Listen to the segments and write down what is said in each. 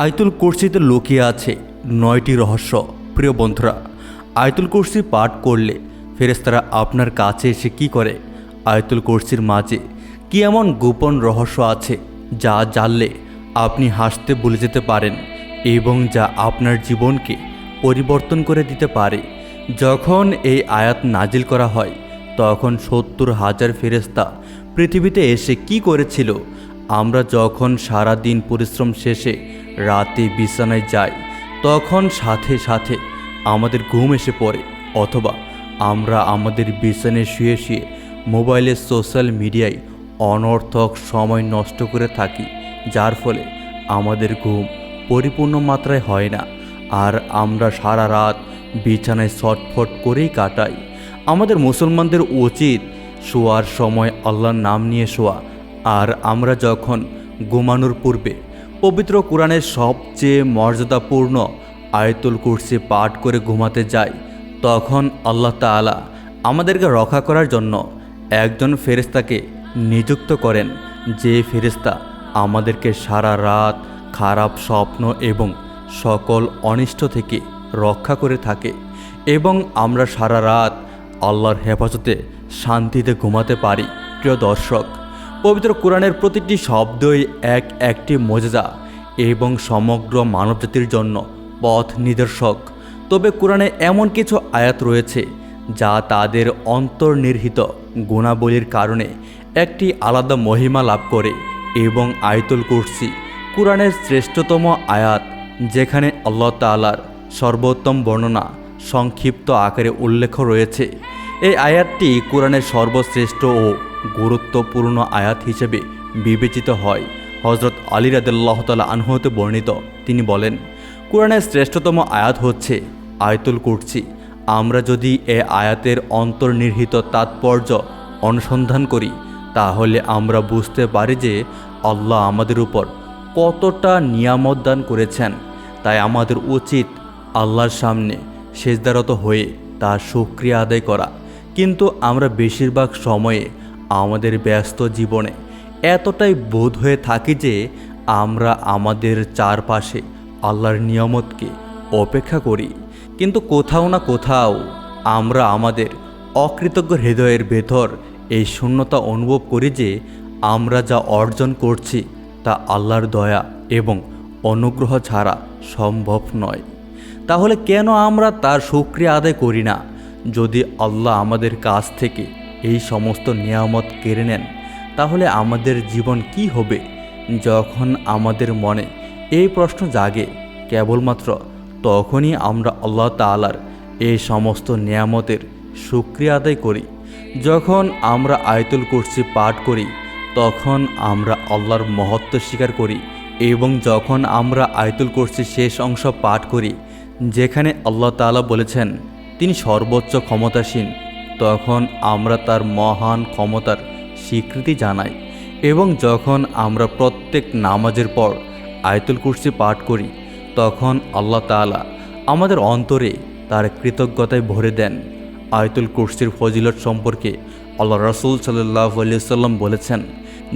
আয়তুল কুরসিতে লুকিয়ে আছে নয়টি রহস্য। প্রিয় বন্ধুরা, আয়তুল কুরসি পাঠ করলে ফেরেস্তারা আপনার কাছে এসে কি করে? আয়তুল কুরসির মাঝে কি এমন গোপন রহস্য আছে যা জানলে আপনি হাসতে ভুলে যেতে পারেন এবং যা আপনার জীবনকে পরিবর্তন করে দিতে পারে? যখন এই আয়াত নাজিল করা হয়, তখন সত্তর হাজার ফেরেস্তা পৃথিবীতে এসে কি করেছিল আমরা যখন সারা দিন পরিশ্রম শেষে রাতে বিছানায় যাই, তখন সাথে সাথে আমাদের ঘুম এসে পড়ে, অথবা আমরা আমাদের বিছানায় শুয়ে শুয়ে মোবাইলে সোশ্যাল মিডিয়ায় অনর্থক সময় নষ্ট করে থাকি, যার ফলে আমাদের ঘুম পরিপূর্ণ মাত্রায় হয় না। আর আমরা সারা রাত বিছানায় ছটফট করেই কাটাই। আমাদের মুসলমানদের উচিত শোয়ার সময় আল্লাহর নাম নিয়ে শোয়া আর আমরা যখন ঘুমানোর পূর্বে পবিত্র কোরআনের সবচেয়ে মর্যাদাপূর্ণ আয়তুল কুরসি পাঠ করে ঘুমাতে যাই, তখন আল্লাহ তাআলা আমাদেরকে রক্ষা করার জন্য একজন ফেরেস্তাকে নিযুক্ত করেন, যে ফেরেস্তা আমাদেরকে সারা রাত খারাপ স্বপ্ন এবং সকল অনিষ্ট থেকে রক্ষা করে থাকে এবং আমরা সারা রাত আল্লাহর হেফাজতে শান্তিতে ঘুমাতে পারি। প্রিয় দর্শক পবিত্র কোরআনের প্রতিটি শব্দই এক একটি মজেদা এবং সমগ্র মানবজাতির জন্য পথ নিদর্শক। তবে কোরআনে এমন কিছু আয়াত রয়েছে যা তাদের অন্তর্নির্হিত গুণাবলীর কারণে একটি আলাদা মহিমা লাভ করে এবং আয়তুল কুরসি, কোরআনের শ্রেষ্ঠতম আয়াত যেখানে আল্লাহ তাআলার সর্বোত্তম বর্ণনা সংক্ষিপ্ত আকারে উল্লেখ রয়েছে। এই আয়াতটি কোরআনের সর্বশ্রেষ্ঠ ও গুরুত্বপূর্ণ আয়াত হিসেবে বিবেচিত হয়। হজরত আলী রাদুল্লাহ তালা আনহতে বর্ণিত, তিনি বলেন, কোরআনের শ্রেষ্ঠতম আয়াত হচ্ছে আয়তুল কুরসি। আমরা যদি এ আয়াতের অন্তর্নিহিত তাৎপর্য অনুসন্ধান করি, তাহলে আমরা বুঝতে পারি যে আল্লাহ আমাদের উপর কতটা নিয়ামত দান করেছেন। তাই আমাদের উচিত আল্লাহর সামনে সেজদারত হয়ে তার সুক্রিয়া আদায় করা। কিন্তু আমরা বেশিরভাগ সময়ে আমাদের ব্যস্ত জীবনে এতটাই বোধ হয়ে থাকি যে আমরা আমাদের চারপাশে আল্লাহর নিয়ামতকে অপেক্ষা করি। কিন্তু কোথাও না কোথাও আমরা আমাদের অকৃতজ্ঞ হৃদয়ের ভেতর এই শূন্যতা অনুভব করি যে আমরা যা অর্জন করছি তা আল্লাহর দয়া এবং অনুগ্রহ ছাড়া সম্ভব নয়। তাহলে কেন আমরা তার সুক্রিয়া আদায় করি না? যদি আল্লাহ আমাদের কাছ থেকে এই সমস্ত নিয়ামত কেড়ে নেন, তাহলে আমাদের জীবন কি হবে? যখন আমাদের মনে এই প্রশ্ন জাগে, কেবলমাত্র তখনই আমরা আল্লাহ তাআলার এই সমস্ত নিয়ামতের সুক্রিয়া আদায় করি। যখন আমরা আয়তুল কুরসি পাঠ করি, তখন আমরা আল্লাহর মহত্ব স্বীকার করি এবং যখন আমরা আয়তুল কুরসির শেষ অংশ পাঠ করি, যেখানে আল্লাহ তাআলা বলেছেন, তিনি সর্বোচ্চ ক্ষমতাসীন তখন আমরা তার মহান ক্ষমতার স্বীকৃতি জানাই এবং যখন আমরা প্রত্যেক নামাজের পর আয়তুল কুরসি পাঠ করি, তখন আল্লাহ তাআলা আমাদের অন্তরে তার কৃতজ্ঞতায় ভরে দেন। আয়তুল কুরসির ফজিলত সম্পর্কে আল্লাহ রসুল সাল্লাহ সাল্লাম বলেছেন,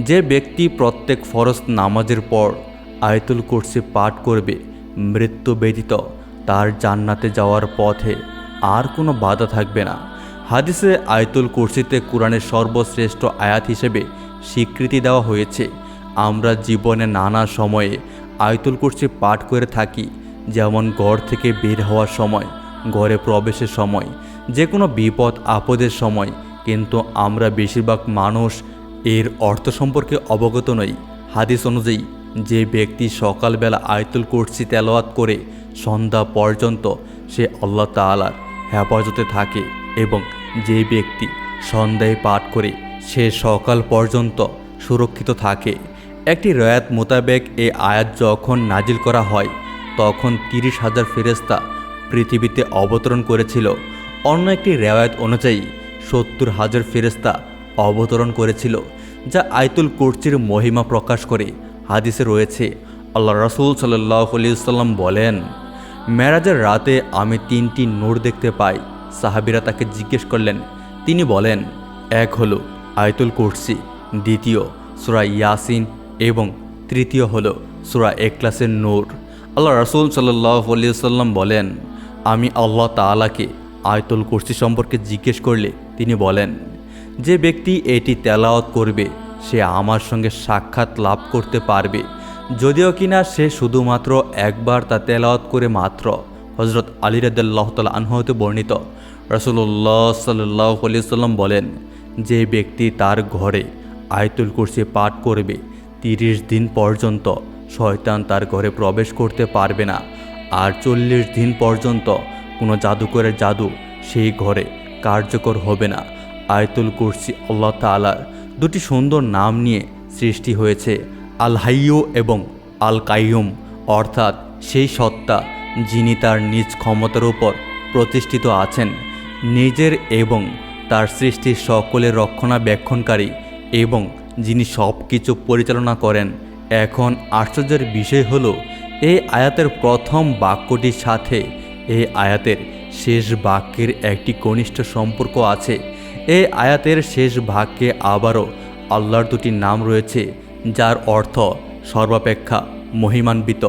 যে ব্যক্তি প্রত্যেক ফরজ নামাজের পর আয়তুল কুরসি পাঠ করবে, মৃত্যু ব্যতীত তার জান্নাতে যাওয়ার পথে আর কোনো বাধা থাকবে না। হাদিসে আয়তুল কুরসিতে কোরআনের সর্বশ্রেষ্ঠ আয়াত হিসেবে স্বীকৃতি দেওয়া হয়েছে। আমরা জীবনে নানা সময়ে আয়তুল কুরসি পাঠ করে থাকি, যেমন ঘর থেকে বের হওয়ার সময়, ঘরে প্রবেশের সময় যে কোনো বিপদ, আপদের সময়, কিন্তু আমরা বেশিরভাগ মানুষ এর অর্থ সম্পর্কে অবগত নই। হাদিস অনুযায়ী, যে ব্যক্তি সকালবেলা আয়তুল কুরসি তেলাওয়াত করে সন্ধ্যা পর্যন্ত সে আল্লাহ তালার হেফাজতে থাকে এবং যে ব্যক্তি সন্ধ্যায় পাঠ করে সে সকাল পর্যন্ত সুরক্ষিত থাকে। একটি রয়াত মোতাবেক এ আয়াত যখন নাজিল করা হয়, তখন তিরিশ হাজার ফেরেস্তা পৃথিবীতে অবতরণ করেছিল। অন্য একটি রেওয়ায়ত অনুযায়ী, সত্তর হাজার ফেরেস্তা অবতরণ করেছিল, যা আয়তুল কুরসির মহিমা প্রকাশ করে। হাদিসে রয়েছে, আল্লাহ রসুল সাল্লাহ সাল্লাম বলেন, মেরাজের রাতে আমি তিনটি নূর দেখতে পাই সাহাবিরা তাকে জিজ্ঞেস করলেন, তিনি বলেন, এক হল আয়তুল কুরসি, দ্বিতীয় সুরা ইয়াসিন এবং তৃতীয় হল সুরা একলাসের নূর। আল্লাহ রাসুল সাল্লাম বলেন, আমি আল্লাহ তালাকে আয়তুল কুরসি সম্পর্কে জিজ্ঞেস করলে তিনি বলেন, যে ব্যক্তি এটি তেলাওয়াত করবে, সে আমার সঙ্গে সাক্ষাৎ লাভ করতে পারবে। যদিও কিনা সে শুধুমাত্র একবার তা তেলাওয়াত করে মাত্র হজরত আলী আনহতে বর্ণিত রসুল্লাহ সাল্লাহ সাল্লাম বলেন, যে ব্যক্তি তার ঘরে আয়তুল কুরসি পাঠ করবে, তিরিশ দিন পর্যন্ত শয়তান তার ঘরে প্রবেশ করতে পারবে না। আর চল্লিশ দিন পর্যন্ত কোনো জাদুকরের জাদু সেই ঘরে কার্যকর হবে না। আয়তুল কুরসি আল্লাহ তালার দুটি সুন্দর নাম নিয়ে সৃষ্টি হয়েছে আল হাইয়ু এবং আল কাইয়ুম অর্থাৎ সেই সত্তা যিনি তার নিজ ক্ষমতার উপর প্রতিষ্ঠিত আছেন। নিজের এবং তার সৃষ্টির সকলের রক্ষণাবেক্ষণকারী এবং যিনি সব কিছু পরিচালনা করেন। এখন আশ্চর্যের বিষয় হল এই আয়াতের প্রথম বাক্যটির সাথে এই আয়াতের শেষ বাক্যের একটি ঘনিষ্ঠ সম্পর্ক আছে। এই আয়াতের শেষ বাক্যে আবারও আল্লাহর দুটি নাম রয়েছে, যার অর্থ সর্বাপেক্ষা মহিমান্বিত।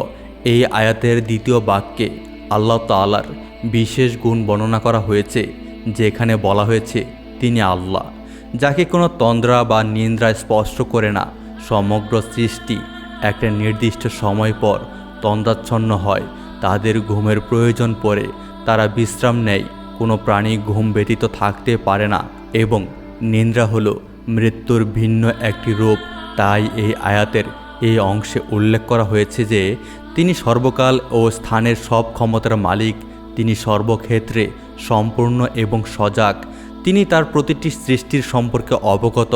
এই আয়াতের দ্বিতীয় বাক্যে আল্লাহ তালার বিশেষ গুণ বর্ণনা করা হয়েছে, যেখানে বলা হয়েছে, তিনি আল্লাহ, যাকে কোনো তন্দ্রা বা নিন্দ্রা স্পষ্ট করে না। সমগ্র সৃষ্টি একটা নির্দিষ্ট সময় পর তন্দ্রাচ্ছন্ন হয়, তাদের ঘুমের প্রয়োজন পড়ে, তারা বিশ্রাম নেয়, কোনো প্রাণী ঘুম ব্যতীত থাকতে পারে না, এবং নিন্দ্রা হলো মৃত্যুর ভিন্ন একটি রূপ। তাই এই আয়াতের এই অংশে উল্লেখ করা হয়েছে যে, তিনি সর্বকাল ও স্থানের সব ক্ষমতার মালিক তিনি সর্বক্ষেত্রে সম্পূর্ণ এবং সজাগ। তিনি তার প্রতিটি সৃষ্টির সম্পর্কে অবগত।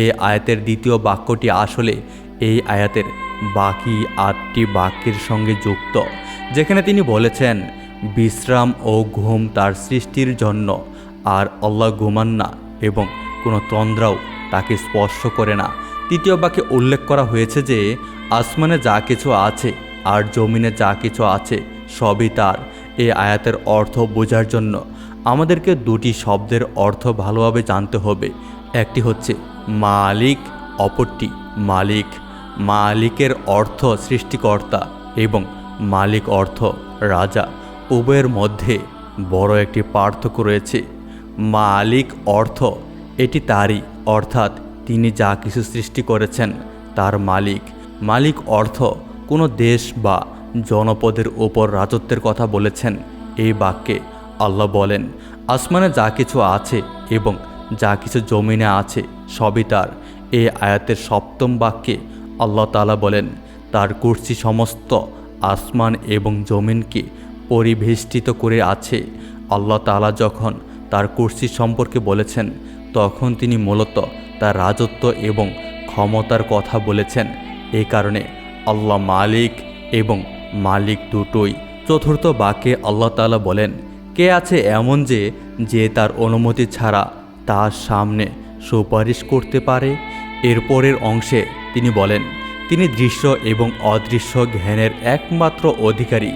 এই আয়াতের দ্বিতীয় বাক্যটি আসলে এই আয়াতের বাকি আটটি বাক্যের সঙ্গে যুক্ত, যেখানে তিনি বলেছেন, বিশ্রাম ও ঘুম তার সৃষ্টির জন্য, আর আল্লাহ ঘুমান না এবং কোনো তন্দ্রাও তাকে স্পর্শ করে না। তৃতীয় বাক্যে উল্লেখ করা হয়েছে যে, আসমানে যা কিছু আছে আর জমিনে যা কিছু আছে সবই তার। এই আয়াতের অর্থ বোঝার জন্য আমাদেরকে দুটি শব্দের অর্থ ভালোভাবে জানতে হবে। একটি হচ্ছে মালিক, অপরটি মালিক। মালিকের অর্থ সৃষ্টিকর্তা এবং মালিক অর্থ রাজা। উভয়ের মধ্যে বড় একটি পার্থক্য রয়েছে। মালিক অর্থ এটি তারই, অর্থাৎ তিনি যা কিছু সৃষ্টি করেছেন তার মালিক। মালিক অর্থ কোনো দেশ বা জনপদের ওপর রাজত্বের কথা বলেছেন এই বাক্যে আল্লাহ বলেন, আসমানে যা কিছু আছে এবং যা কিছু জমিনে আছে সবই তার। এই আয়াতের সপ্তম বাক্যে আল্লাহ তালা বলেন, তার কুর্সি সমস্ত আসমান এবং জমিনকে পরিবেষ্টিত করে আছে। আল্লাহ তালা যখন তার কুর্সি সম্পর্কে বলেছেন, তখন তিনি মূলত তার রাজত্ব এবং ক্ষমতার কথা বলেছেন। এই কারণে আল্লাহ মালিক এবং মালিক দুটোই। চতুর্থ বাক্যে আল্লাহ তালা বলেন, কে আছে এমন যে যে তার অনুমতি ছাড়া তার সামনে সুপারিশ করতে পারে? এরপরের অংশে তিনি বলেন, তিনি দৃশ্য এবং অদৃশ্য জ্ঞানের একমাত্র অধিকারী।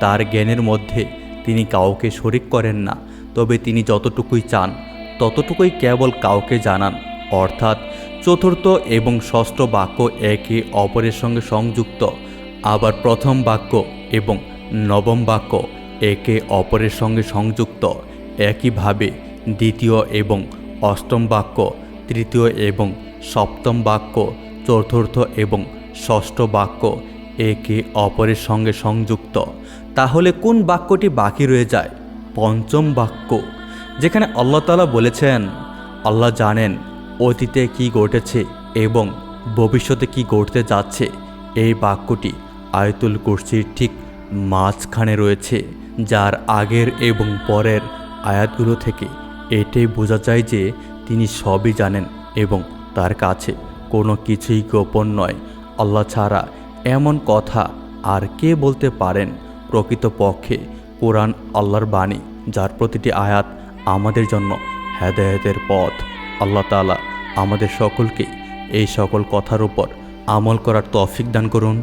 তার জ্ঞানের মধ্যে তিনি কাউকে শরিক করেন না। তবে তিনি যতটুকুই চান, ততটুকুই কেবল কাউকে জানান। অর্থাৎ চতুর্থ এবং ষষ্ঠ বাক্য একে অপরের সঙ্গে সংযুক্ত। আবার প্রথম বাক্য এবং নবম বাক্য একে অপরের সঙ্গে সংযুক্ত একইভাবে দ্বিতীয় এবং অষ্টম বাক্য, তৃতীয় এবং সপ্তম বাক্য, চতুর্থ এবং ষষ্ঠ বাক্য একে অপরের সঙ্গে সংযুক্ত। তাহলে কোন বাক্যটি বাকি রয়ে যায়? পঞ্চম বাক্য, যেখানে আল্লাহ তালা বলেছেন, আল্লাহ জানেন অতীতে কি ঘটেছে এবং ভবিষ্যতে কি ঘটতে যাচ্ছে। এই বাক্যটি আয়তুল কুরসির ঠিক মাঝখানে রয়েছে, যার আগের এবং পরের আয়াতগুলো থেকে এটাই বোঝা যায় যে তিনি সবই জানেন এবং তার কাছে কোনো কিছুই গোপন নয়। আল্লাহ ছাড়া এমন কথা আর কে বলতে পারেন? প্রকৃতপক্ষে কোরআন আল্লাহর বাণী, যার প্রতিটি আয়াত আমাদের জন্য হেদায়েতের পথ। আল্লাহ তালা আমাদের সকলকে এই সকল কথার উপর আমল করার তৌফিক দান করুন।